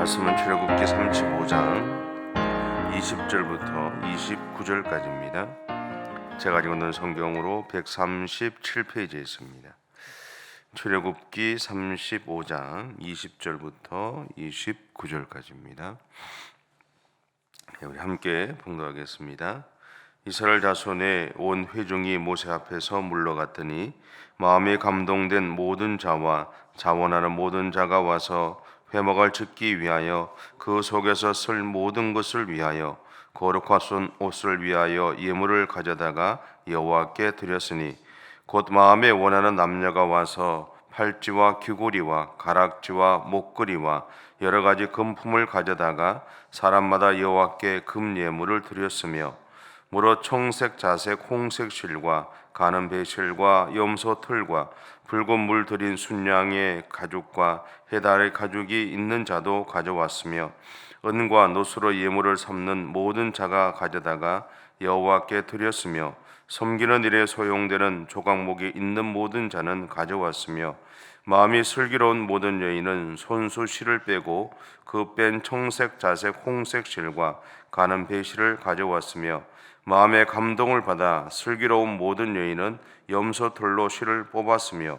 말씀은 출애굽기 35장 20절부터 29절까지입니다. 제가 가지고 있는 성경으로 137페이지에 있습니다. 출애굽기 35장 20절부터 29절까지입니다. 네, 우리 함께 봉독하겠습니다. 이스라엘 자손의 온 회중이 모세 앞에서 물러갔더니 마음에 감동된 모든 자와 자원하는 모든 자가 와서 회막을 짓기 위하여 그 속에서 쓸 모든 것을 위하여 거룩하신 옷을 위하여 예물을 가져다가 여호와께 드렸으니 곧 마음에 원하는 남녀가 와서 팔찌와 귀고리와 가락지와 목걸이와 여러 가지 금품을 가져다가 사람마다 여호와께 금 예물을 드렸으며 무릇 청색 자색 홍색 실과 가는 배실과 염소 털과 붉은 물 들인 순양의 가죽과 해달의 가죽이 있는 자도 가져왔으며 은과 노수로 예물을 삼는 모든 자가 가져다가 여호와께 드렸으며 섬기는 일에 소용되는 조각목이 있는 모든 자는 가져왔으며 마음이 슬기로운 모든 여인은 손수 실을 빼고 그 뺀 청색 자색 홍색 실과 가는 배실을 가져왔으며 마음의 감동을 받아 슬기로운 모든 여인은 염소 털로 실을 뽑았으며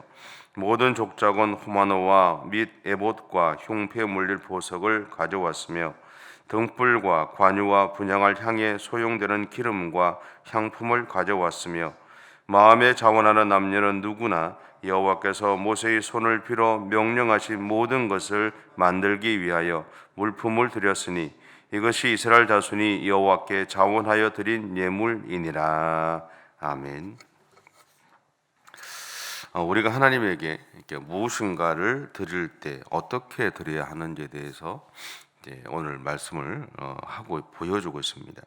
모든 족작은 호마노와 및 에봇과 흉패 물릴 보석을 가져왔으며 등불과 관유와 분향할 향에 소용되는 기름과 향품을 가져왔으며 마음에 자원하는 남녀는 누구나 여호와께서 모세의 손을 빌어 명령하신 모든 것을 만들기 위하여 물품을 드렸으니 이것이 이스라엘 자손이 여호와께 자원하여 드린 예물이니라. 아멘. 어, 우리가 하나님에게 이렇게 무엇인가를 드릴 때 어떻게 드려야 하는지에 대해서 오늘 말씀을 어, 하고 보여주고 있습니다.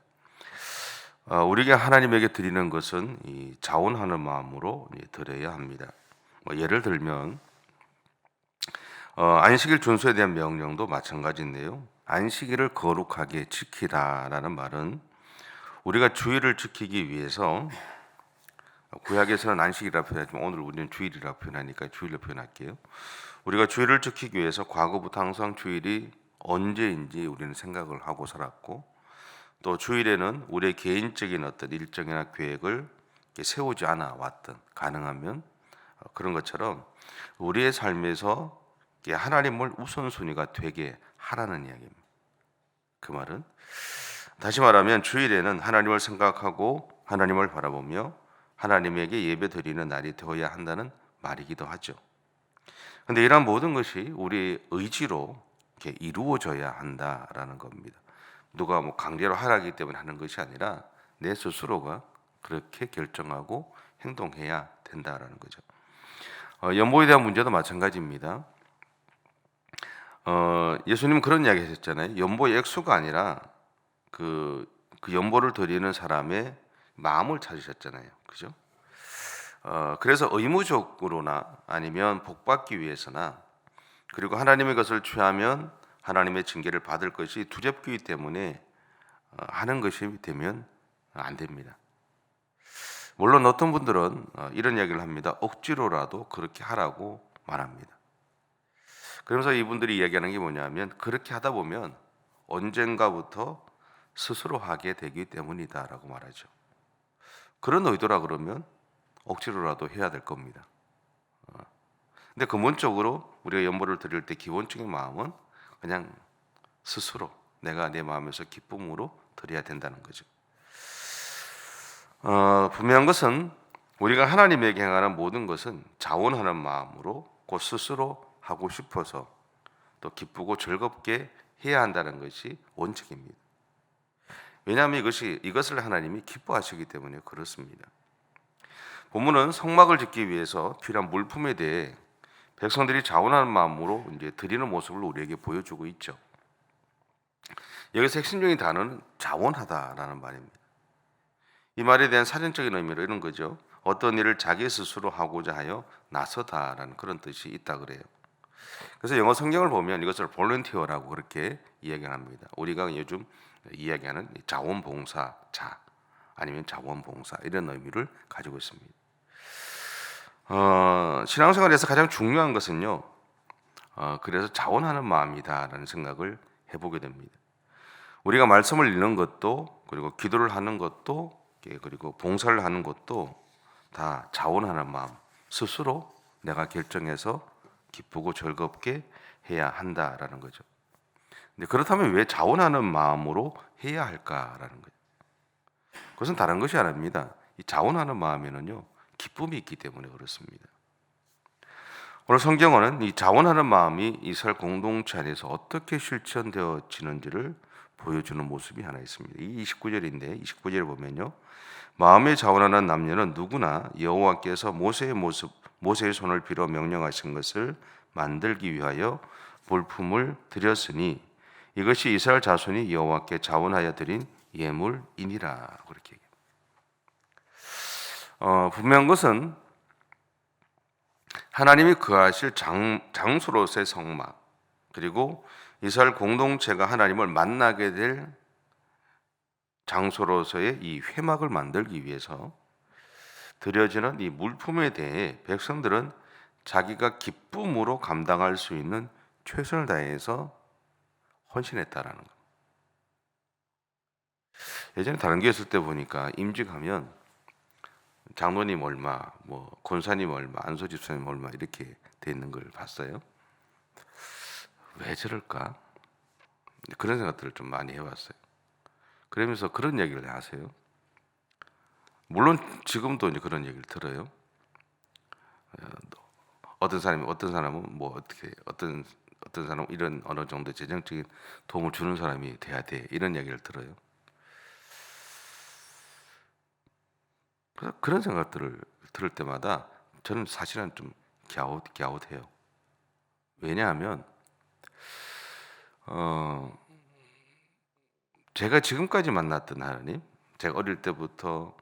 어, 우리가 하나님에게 드리는 것은 이 자원하는 마음으로 드려야 합니다. 뭐 예를 들면 어, 안식일 준수에 대한 명령도 마찬가지인데요. 안식일을 거룩하게 지키라라는 말은 우리가 주일을 지키기 위해서 구약에서는 안식이라 표현하지만 오늘 우리는 주일이라 표현하니까 주일로 표현할게요. 우리가 주일을 지키기 위해서 과거부터 항상 주일이 언제인지 우리는 생각을 하고 살았고 또 주일에는 우리의 개인적인 어떤 일정이나 계획을 세우지 않아 왔던 가능하면 그런 것처럼 우리의 삶에서 하나님을 우선순위가 되게 하라는 이야기입니다. 그 말은 다시 말하면 주일에는 하나님을 생각하고 하나님을 바라보며 하나님에게 예배 드리는 날이 되어야 한다는 말이기도 하죠. 근데 이러한 모든 것이 우리 의지로 이렇게 이루어져야 한다라는 겁니다. 누가 뭐 강제로 하라기 때문에 하는 것이 아니라 내 스스로가 그렇게 결정하고 행동해야 된다라는 거죠. 어, 연보에 대한 문제도 마찬가지입니다. 어, 예수님 그런 이야기 하셨잖아요. 연보의 액수가 아니라 그, 그 연보를 드리는 사람의 마음을 찾으셨잖아요. 그죠? 어, 그래서 의무적으로나 아니면 복받기 위해서나 그리고 하나님의 것을 취하면 하나님의 징계를 받을 것이 두렵기 때문에 어, 하는 것이 되면 안 됩니다. 물론 어떤 분들은 어, 이런 이야기를 합니다. 억지로라도 그렇게 하라고 말합니다. 그러면서 이분들이 이야기하는 게 뭐냐면 그렇게 하다 보면 언젠가부터 스스로 하게 되기 때문이다라고 말하죠. 그런 의도라 그러면 억지로라도 해야 될 겁니다. 어. 근데 근본적으로 우리가 연보를 드릴 때 기본적인 마음은 그냥 스스로 내가 내 마음에서 기쁨으로 드려야 된다는 거죠. 어, 분명한 것은 우리가 하나님에게 행하는 모든 것은 자원하는 마음으로 곧 스스로 하고 싶어서 또 기쁘고 즐겁게 해야 한다는 것이 원칙입니다. 왜냐하면 이것이 이것을 하나님이 기뻐하시기 때문에 그렇습니다. 본문은 성막을 짓기 위해서 필요한 물품에 대해 백성들이 자원하는 마음으로 이제 드리는 모습을 우리에게 보여주고 있죠. 여기서 핵심적인 단어는 자원하다라는 말입니다. 이 말에 대한 사전적인 의미로 이런 거죠. 어떤 일을 자기 스스로 하고자 하여 나서다라는 그런 뜻이 있다 그래요. 그래서 영어 성경을 보면 이것을 볼런티어라고 그렇게 이야기합니다. 우리가 요즘 이야기하는 자원봉사자 아니면 자원봉사 이런 의미를 가지고 있습니다. 어, 신앙생활에서 가장 중요한 것은요. 어, 그래서 자원하는 마음이다라는 생각을 해보게 됩니다. 우리가 말씀을 읽는 것도 그리고 기도를 하는 것도 예, 그리고 봉사를 하는 것도 다 자원하는 마음 스스로 내가 결정해서 기쁘고 즐겁게 해야 한다라는 거죠. 근데 그렇다면 왜 자원하는 마음으로 해야 할까라는 거죠. 그것은 다른 것이 아닙니다. 이 자원하는 마음에는요 기쁨이 있기 때문에 그렇습니다. 오늘 성경은 이 자원하는 마음이 이스라엘 공동체 안에서 어떻게 실천되어지는지를 보여주는 모습이 하나 있습니다. 이 29절인데 29절에 보면요. 마음에 자원하는 남녀는 누구나 여호와께서 모세의 모습 모세의 손을 빌어 명령하신 것을 만들기 위하여 볼품을 드렸으니 이것이 이스라엘 자손이 여호와께 자원하여 드린 예물이니라 그렇게. 어, 분명한 것은 하나님이 거하실 장, 장소로서의 성막 그리고 이스라엘 공동체가 하나님을 만나게 될 장소로서의 이 회막을 만들기 위해서 드려지는 이 물품에 대해 백성들은 자기가 기쁨으로 감당할 수 있는 최선을 다해서 헌신했다라는 것. 예전에 다른 교회 있을 때 보니까 임직하면 장로님 얼마, 뭐 권사님 얼마, 안소집사님 얼마 이렇게 돼 있는 걸 봤어요. 왜 저럴까? 그런 생각들을 좀 많이 해봤어요. 그러면서 그런 얘기를 하세요. 물론 지금도 이제 그런 얘기를 들어요. 어, 어떤 사람이 어떤 사람은 뭐 어떻게 어떤 어떤 사람은 이런 어느 정도 재정적인 도움을 주는 사람이 돼야 돼 이런 얘기를 들어요. 그래서 그런 생각들을 들을 때마다 저는 사실은 좀 갸웃 갸웃해요. 왜냐하면 어 제가 지금까지 만났던 하나님, 제가 어릴 때부터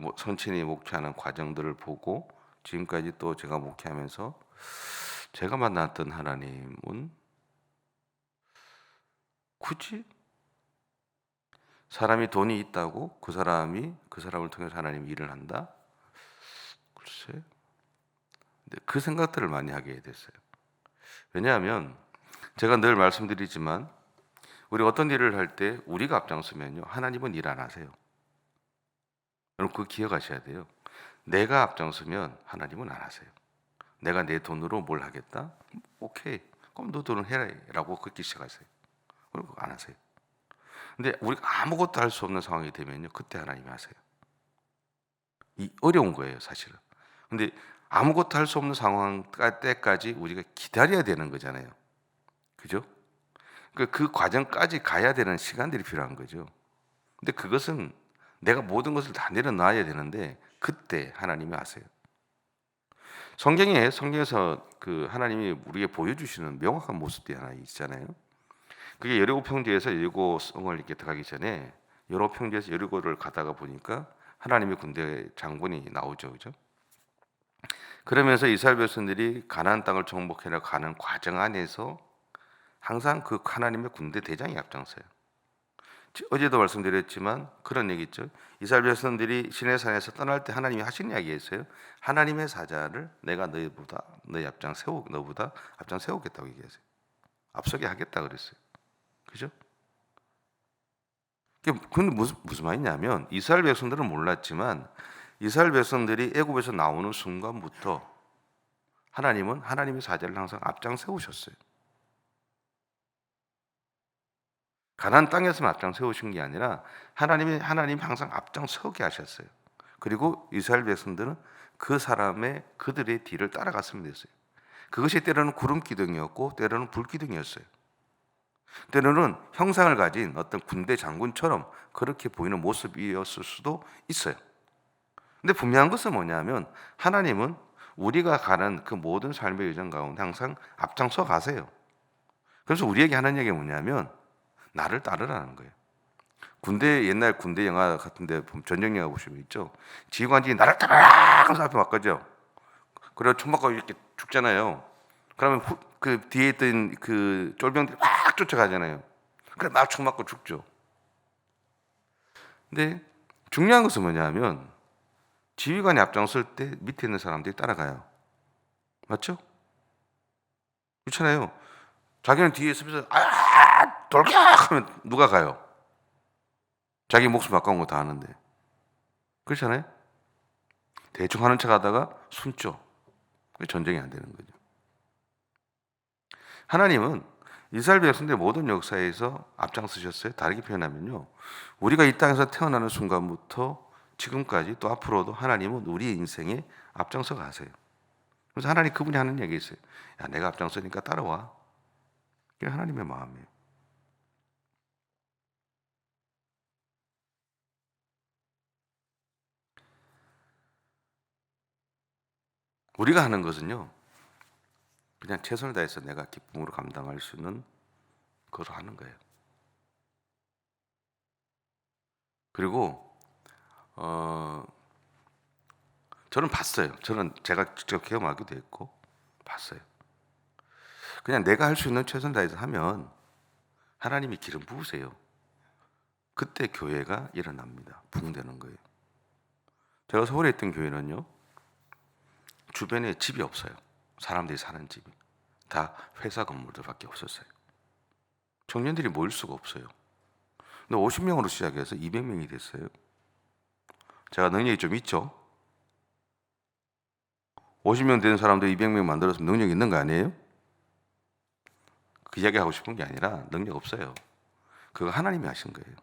뭐 선친이 목회하는 과정들을 보고 지금까지 또 제가 목회하면서 제가 만났던 하나님은 굳이 사람이 돈이 있다고 그 사람이 그 사람을 통해서 하나님 일을 한다? 글쎄. 근데 그 생각들을 많이 하게 됐어요. 왜냐하면 제가 늘 말씀드리지만 우리 어떤 일을 할 때 우리가 앞장서면요 하나님은 일 안 하세요. 여러분 그 기억하셔야 돼요. 내가 앞장서면 하나님은 안 하세요. 내가 내 돈으로 뭘 하겠다? 오케이. 그럼 너 돈을 해라라고 그렇게 시작하세요. 그리고 안 하세요. 근데 우리가 아무것도 할 수 없는 상황이 되면요 그때 하나님이 하세요. 이 어려운 거예요 사실은. 근데 아무것도 할 수 없는 상황 때까지 우리가 기다려야 되는 거잖아요. 그죠? 그, 그 과정까지 가야 되는 시간들이 필요한 거죠. 근데 그것은 내가 모든 것을 다 내려놔야 되는데 그때 하나님이 아세요. 성경에 성경에서 그 하나님이 우리에게 보여주시는 명확한 모습들이 하나 있잖아요. 그게 여리고 평지에서 여리고 성을 이렇게 들어가기 전에 여러 평지에서 여리고를 가다가 보니까 하나님의 군대 장군이 나오죠, 그죠? 그러면서 이스라엘 백성들이 가나안 땅을 정복해려 가는 과정 안에서 항상 그 하나님의 군대 대장이 앞장서요. 어제도 말씀드렸지만 그런 얘기 있죠. 이스라엘 백성들이 시내산에서 떠날 때 하나님이 하신 이야기였어요. 하나님의 사자를 내가 너희보다 너희 앞장 세우 너보다 앞장 세우겠다고 얘기했어요. 앞서게 하겠다 그랬어요. 그죠? 근데 무슨 무슨 말이냐면 이스라엘 백성들은 몰랐지만 이스라엘 백성들이 애굽에서 나오는 순간부터 하나님은 하나님의 사자를 항상 앞장 세우셨어요. 가난 땅에서만 앞장 세우신 게 아니라 하나님이 하나님 항상 앞장 서게 하셨어요. 그리고 이스라엘 백성들은 그 사람의 그들의 뒤를 따라갔으면 됐어요. 그것이 때로는 구름 기둥이었고 때로는 불 기둥이었어요. 때로는 형상을 가진 어떤 군대 장군처럼 그렇게 보이는 모습이었을 수도 있어요. 근데 분명한 것은 뭐냐면 하나님은 우리가 가는 그 모든 삶의 여정 가운데 항상 앞장서 가세요. 그래서 우리에게 하는 얘기가 뭐냐면 나를 따르라는 거예요. 군대 옛날 군대 영화 같은데 전쟁 영화 보시면 있죠. 지휘관이 나를 따라 하면서 앞에 막 가죠. 그래 총 맞고 이렇게 죽잖아요. 그러면 후, 그 뒤에 있던 그 쫄병들이 막 쫓아가잖아요. 그래 막 총 맞고 죽죠. 근데 중요한 것은 뭐냐면 지휘관이 앞장설 때 밑에 있는 사람들이 따라가요. 맞죠? 그렇잖아요. 자기는 뒤에 있으면서 아 돌격 하면 누가 가요? 자기 목숨 아까운 거다 하는데 그렇잖아요. 대충 하는 척 하다가 숨죠. 전쟁이 안 되는 거죠. 하나님은 이스라엘 백성들의 모든 역사에서 앞장서셨어요. 다르게 표현하면요. 우리가 이 땅에서 태어나는 순간부터 지금까지 또 앞으로도 하나님은 우리의 인생에 앞장서 가세요. 그래서 하나님 그분이 하는 얘기 있어요. 야, 내가 앞장서니까 따라와. 그게 하나님의 마음이에요. 우리가 하는 것은요. 그냥 최선을 다해서 내가 기쁨으로 감당할 수 있는 그걸 하는 거예요. 그리고 어 저는 봤어요. 저는 제가 직접 경험하기도 했고 봤어요. 그냥 내가 할 수 있는 최선 다해서 하면 하나님이 기름 부으세요. 그때 교회가 일어납니다. 붕되는 거예요. 제가 서울에 있던 교회는요. 주변에 집이 없어요. 사람들이 사는 집이 다 회사 건물들밖에 없었어요. 청년들이 모일 수가 없어요. 근데 50명으로 시작해서 200명이 됐어요. 제가 능력이 좀 있죠. 50명 되는 사람들 200명 만들었으면 능력 있는 거 아니에요? 그 이야기 하고 싶은 게 아니라 능력 없어요. 그거 하나님이 하신 거예요.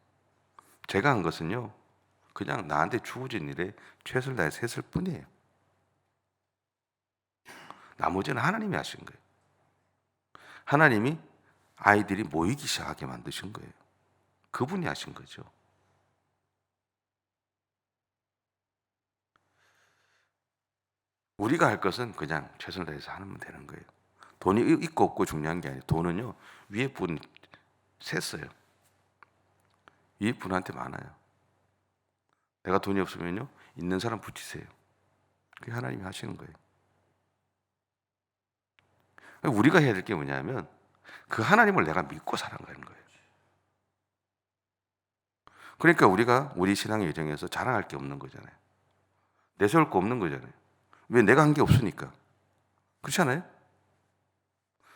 제가 한 것은요, 그냥 나한테 주어진 일에 최선을 다해서 했을 뿐이에요. 나머지는 하나님이 하신 거예요. 하나님이 아이들이 모이기 시작하게 만드신 거예요. 그분이 하신 거죠. 우리가 할 것은 그냥 최선을 다해서 하면 되는 거예요. 돈이 있고 없고 중요한 게 아니에요. 돈은요, 위에 분 셌어요. 위에 분한테 많아요. 내가 돈이 없으면요, 있는 사람 붙이세요. 그게 하나님이 하시는 거예요. 우리가 해야 될 게 뭐냐면 그 하나님을 내가 믿고 살아가는 거예요. 그러니까 우리가 우리 신앙의 여정에서 자랑할 게 없는 거잖아요. 내세울 거 없는 거잖아요. 왜 내가 한 게 없으니까. 그렇지 않아요?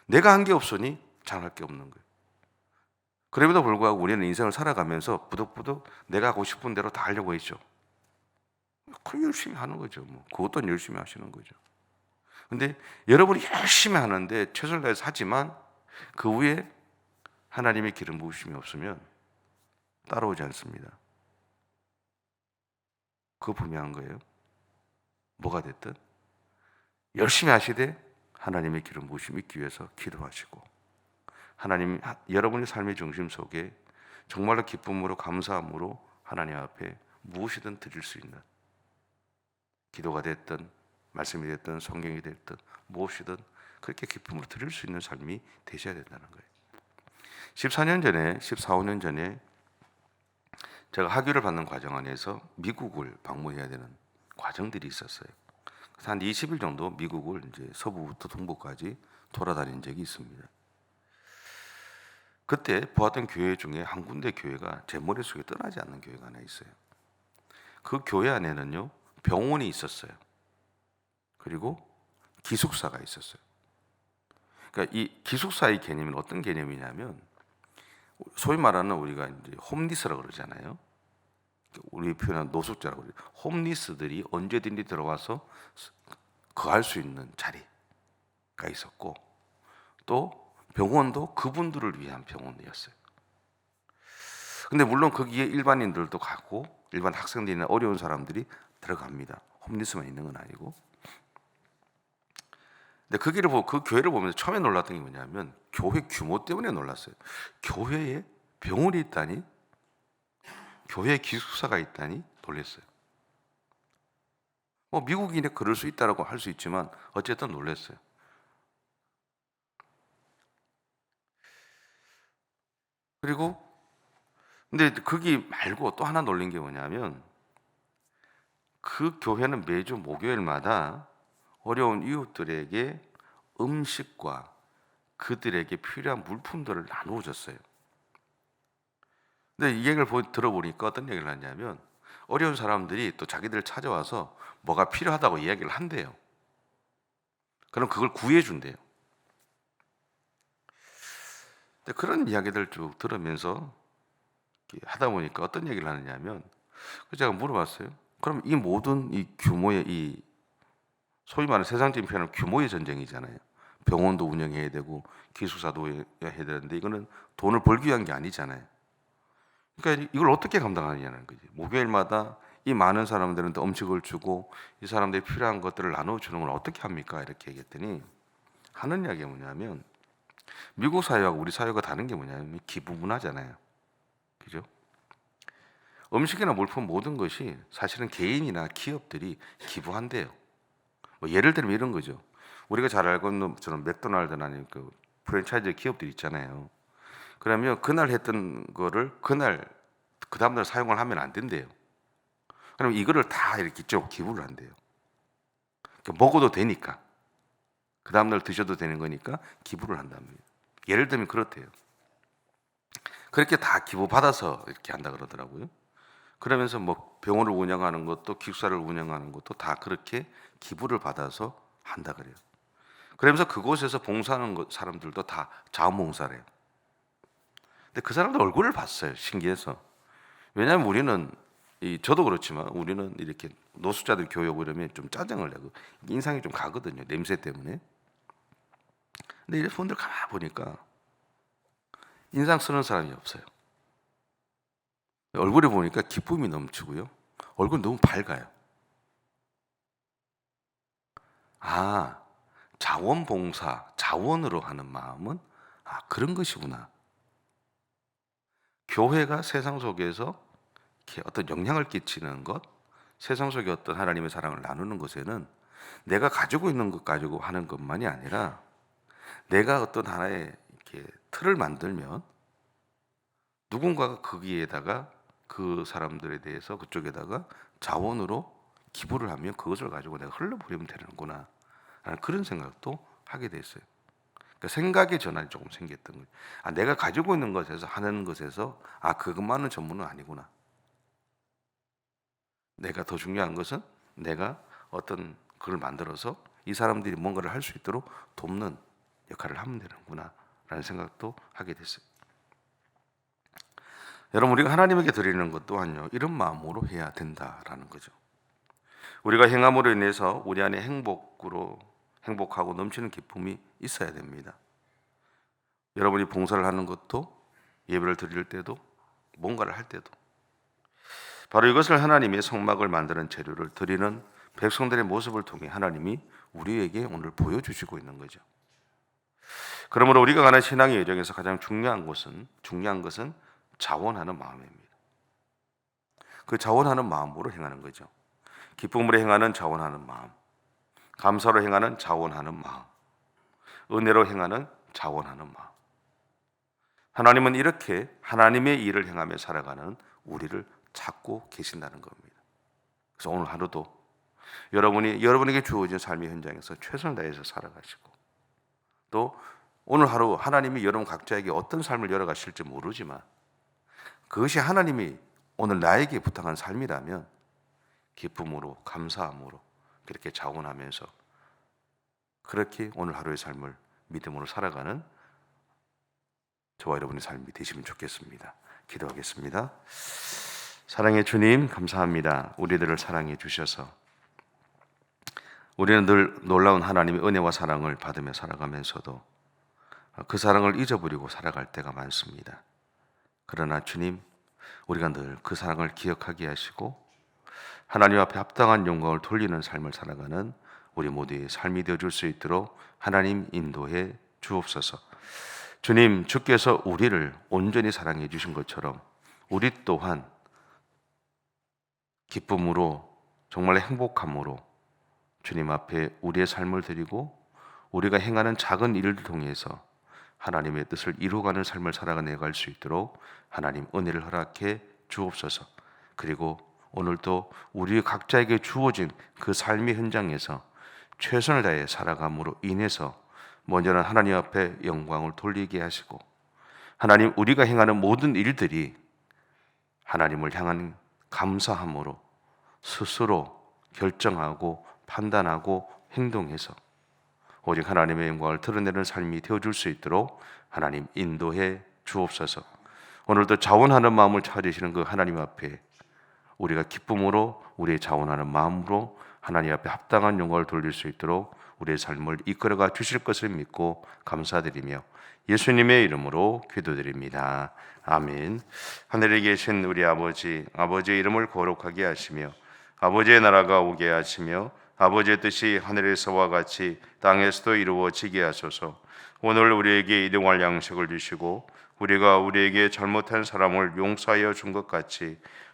내가 한 게 없으니 자랑할 게 없는 거예요. 그럼에도 불구하고 우리는 인생을 살아가면서 부득부득 내가 하고 싶은 대로 다 하려고 했죠. 그 열심히 하는 거죠. 뭐 그것도 열심히 하시는 거죠. 근데 여러분이 열심히 하는데 최선을 다해서 하지만 그 후에 하나님의 기름 부으심이 없으면 따라오지 않습니다. 그거 분명한 거예요. 뭐가 됐든 열심히 하시되 하나님의 기름 부으심 있기 위해서 기도하시고 하나님 여러분의 삶의 중심 속에 정말로 기쁨으로 감사함으로 하나님 앞에 무엇이든 드릴 수 있는 기도가 됐든 말씀이 됐든 성경이 됐든 무엇이든 그렇게 기쁨으로 드릴 수 있는 삶이 되셔야 된다는 거예요. 14년 전에 14, 5년 전에 제가 학위를 받는 과정 안에서 미국을 방문해야 되는 과정들이 있었어요. 한 20일 정도 미국을 이제 서부부터 동부까지 돌아다닌 적이 있습니다. 그때 보았던 교회 중에 한 군데 교회가 제 머릿속에 떠나지 않는 교회가 하나 있어요. 그 교회 안에는요, 병원이 있었어요. 그리고 기숙사가 있었어요. 그러니까 이 기숙사의 개념은 어떤 개념이냐면 소위 말하는 우리가 이제 홈리스라고 그러잖아요. 우리 표현한 노숙자라고 그래요. 홈리스들이 언제든지 들어와서 거할 수 있는 자리가 있었고 또 병원도 그분들을 위한 병원이었어요. 근데 물론 거기에 일반인들도 가고 일반 학생들이나 어려운 사람들이 들어갑니다. 홈리스만 있는 건 아니고. 근데 그 길을 보고 그 교회를 보면서 처음에 놀랐던 게 뭐냐면 교회 규모 때문에 놀랐어요. 교회에 병원이 있다니, 교회 기숙사가 있다니 놀랐어요. 뭐 미국인이 그럴 수 있다라고 할 수 있지만 어쨌든 놀랐어요. 그리고 근데 거기 말고 또 하나 놀린 게 뭐냐면 그 교회는 매주 목요일마다 어려운 이웃들에게 음식과 그들에게 필요한 물품들을 나누어 줬어요. 근데 이 얘기를 들어보니까 어떤 얘기를 하냐면 어려운 사람들이 또 자기들 찾아와서 뭐가 필요하다고 이야기를 한대요. 그럼 그걸 구해 준대요. 근데 그런 이야기들 쭉 들으면서 하다 보니까 어떤 얘기를 하느냐면 그 제가 물어봤어요. 그럼 이 모든 이 규모의 이 소위 말하는 세상적인 표현은 규모의 전쟁이잖아요. 병원도 운영해야 되고 기숙사도 해야 되는데 이거는 돈을 벌기 위한 게 아니잖아요. 그러니까 이걸 어떻게 감당하느냐는 거지. 목요일마다 이 많은 사람들한테 음식을 주고 이 사람들이 필요한 것들을 나눠주는 걸 어떻게 합니까? 이렇게 얘기했더니 하는 이야기가 뭐냐면 미국 사회하고 우리 사회가 다른 게 뭐냐면 기부 문화잖아요. 그죠? 음식이나 물품 모든 것이 사실은 개인이나 기업들이 기부한대요. 뭐 예를 들면 이런 거죠. 우리가 잘 알고 있는 저는 맥도날드나 아니면 그 프랜차이즈 기업들 있잖아요. 그러면 그날 했던 거를 그날 그 다음날 사용을 하면 안 된대요. 그럼 이거를 다 이렇게 쭉 기부를 한대요. 그러니까 먹어도 되니까 그 다음날 드셔도 되는 거니까 기부를 거예요. 예를 들면 그렇대요. 그렇게 다 기부 받아서 이렇게 한다 그러더라고요. 그러면서 뭐 병원을 운영하는 것도 기숙사를 운영하는 것도 다 그렇게 기부를 받아서 한다 그래요. 그러면서 그곳에서 봉사하는 것- 사람들도 다 자원봉사래요. 근데 그 사람들 얼굴을 봤어요. 신기해서. 왜냐하면 우리는 이 저도 그렇지만 우리는 이렇게 노숙자들 교육 이러면 좀 짜증을 내고 인상이 좀 가거든요. 냄새 때문에. 근데 분들 가만 보니까 인상 쓰는 사람이 없어요. 얼굴에 보니까 기쁨이 넘치고요. 얼굴 너무 밝아요. 아, 자원봉사, 자원으로 하는 마음은 아, 그런 것이구나. 교회가 세상 속에서 어떤 영향을 끼치는 것, 세상 속에 어떤 하나님의 사랑을 나누는 것에는 내가 가지고 있는 것 가지고 하는 것만이 아니라 내가 어떤 하나의 이렇게 틀을 만들면 누군가가 거기에다가 그 사람들에 대해서 그쪽에다가 자원으로 기부를 하면 그것을 가지고 내가 흘려버리면 되는구나 그런 생각도 하게 됐어요. 그러니까 생각의 전환이 조금 생겼던 거예요. 아, 내가 가지고 있는 것에서 하는 것에서 아 그것만은 전문은 아니구나. 내가 더 중요한 것은 내가 어떤 그걸 만들어서 이 사람들이 뭔가를 할 수 있도록 돕는 역할을 하면 되는구나 라는 생각도 하게 됐어요. 여러분 우리가 하나님에게 드리는 것 또한요 이런 마음으로 해야 된다라는 거죠. 우리가 행함으로 인해서 우리 안에 행복으로 행복하고 넘치는 기쁨이 있어야 됩니다. 여러분이 봉사를 하는 것도 예배를 드릴 때도 뭔가를 할 때도 바로 이것을 하나님의 성막을 만드는 재료를 드리는 백성들의 모습을 통해 하나님이 우리에게 오늘 보여주시고 있는 거죠. 그러므로 우리가 가는 신앙의 여정에서 가장 중요한 것은 중요한 것은 자원하는 마음입니다. 그 자원하는 마음으로 행하는 거죠. 기쁨으로 행하는 자원하는 마음, 감사로 행하는 자원하는 마음, 은혜로 행하는 자원하는 마음. 하나님은 이렇게 하나님의 일을 행하며 살아가는 우리를 찾고 계신다는 겁니다. 그래서 오늘 하루도 여러분이 여러분에게 주어진 삶의 현장에서 최선을 다해서 살아가시고 또 오늘 하루 하나님이 여러분 각자에게 어떤 삶을 열어가실지 모르지만 그것이 하나님이 오늘 나에게 부탁한 삶이라면 기쁨으로 감사함으로 그렇게 자원하면서 그렇게 오늘 하루의 삶을 믿음으로 살아가는 저와 여러분의 삶이 되시면 좋겠습니다. 기도하겠습니다. 사랑의 주님 감사합니다. 우리들을 사랑해 주셔서 우리는 늘 놀라운 하나님의 은혜와 사랑을 받으며 살아가면서도 그 사랑을 잊어버리고 살아갈 때가 많습니다. 그러나 주님, 우리가 늘 그 사랑을 기억하게 하시고 하나님 앞에 합당한 영광을 돌리는 삶을 살아가는 우리 모두의 삶이 되어 줄 수 있도록 하나님 인도해 주옵소서. 주님, 주께서 우리를 온전히 사랑해 주신 것처럼 우리 또한 기쁨으로 정말 행복함으로 주님 앞에 우리의 삶을 드리고 우리가 행하는 작은 일을 통해서 하나님의 뜻을 이루어가는 삶을 살아가 갈수 있도록 하나님 은혜를 허락해 주옵소서. 그리고 오늘도 우리 각자에게 주어진 그 삶의 현장에서 최선을 다해 살아감으로 인해서 먼저는 하나님 앞에 영광을 돌리게 하시고 하나님 우리가 행하는 모든 일들이 하나님을 향한 감사함으로 스스로 결정하고 판단하고 행동해서 오직 하나님의 영광을 드러내는 삶이 되어줄 수 있도록 하나님 인도해 주옵소서. 오늘도 자원하는 마음을 찾으시는 그 하나님 앞에 우리가 기쁨으로 우리의 자원하는 마음으로 하나님 앞에 합당한 영광을 돌릴 수 있도록 우리의 삶을 이끌어가 주실 것을 믿고 감사드리며 예수님의 이름으로 기도드립니다. 아멘. 하늘에 계신 우리 아버지, 아버지의 이름을 거룩하게 하시며 아버지의 나라가 오게 하시며 아버지의 뜻이 하늘에서와 같이 땅에서도 이루어지게 하소서. 오늘 우리에게 일용할 양식을 주시고 우리가 우리에게 잘못한 사람을 용서하여 준 것 같이